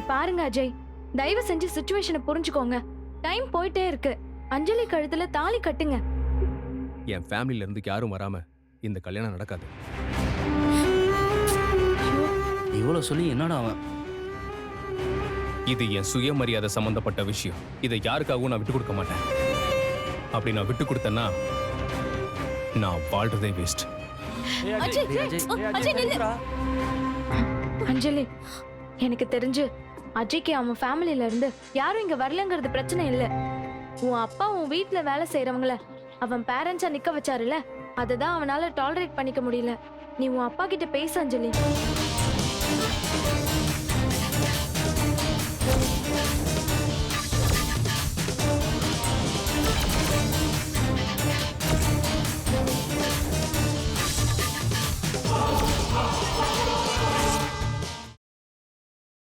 இங்க பாருங்க அஜய். தயவு செஞ்சு சுச்சுவேஷனை புரிஞ்சுக்கோங்க. டைம் போயிட்டே இருக்கு. அஞ்சலி கழுத்துல தாலி கட்டுங்க. என் ஃபேமிலில இருந்து யாரும் வராம இந்த கல்யாணம் நடக்காது. இவ்வளோ சொல்லி என்னடா அவன்? இது என் சுயமரியாதை சம்பந்தப்பட்ட விஷயம். இதை யாருக்காகவும் நான் விட்டு கொடுக்க மாட்டேன். அப்படி நான் விட்டு கொடுத்தேன்னா நான் வாழ்றதே வேஸ்ட் அஜய் டேய், அஜய், அ- அஜய் நில்லு. அஞ்சலி எனக்கு தெரிஞ்சு அஜய்க்கு அவன் ஃபேமிலியில இருந்து யாரும் இங்க வரலங்கிறது பிரச்சனை இல்ல. உன் அப்பா உன் வீட்ல வேலை செய்யறவங்கள அவன் பேரண்ட்ஸா நிக்க வச்சாருல அதை தான் அவனால டாலரேட் பண்ணிக்க முடியல. நீ உன் அப்பா கிட்ட பேச அஞ்சலி.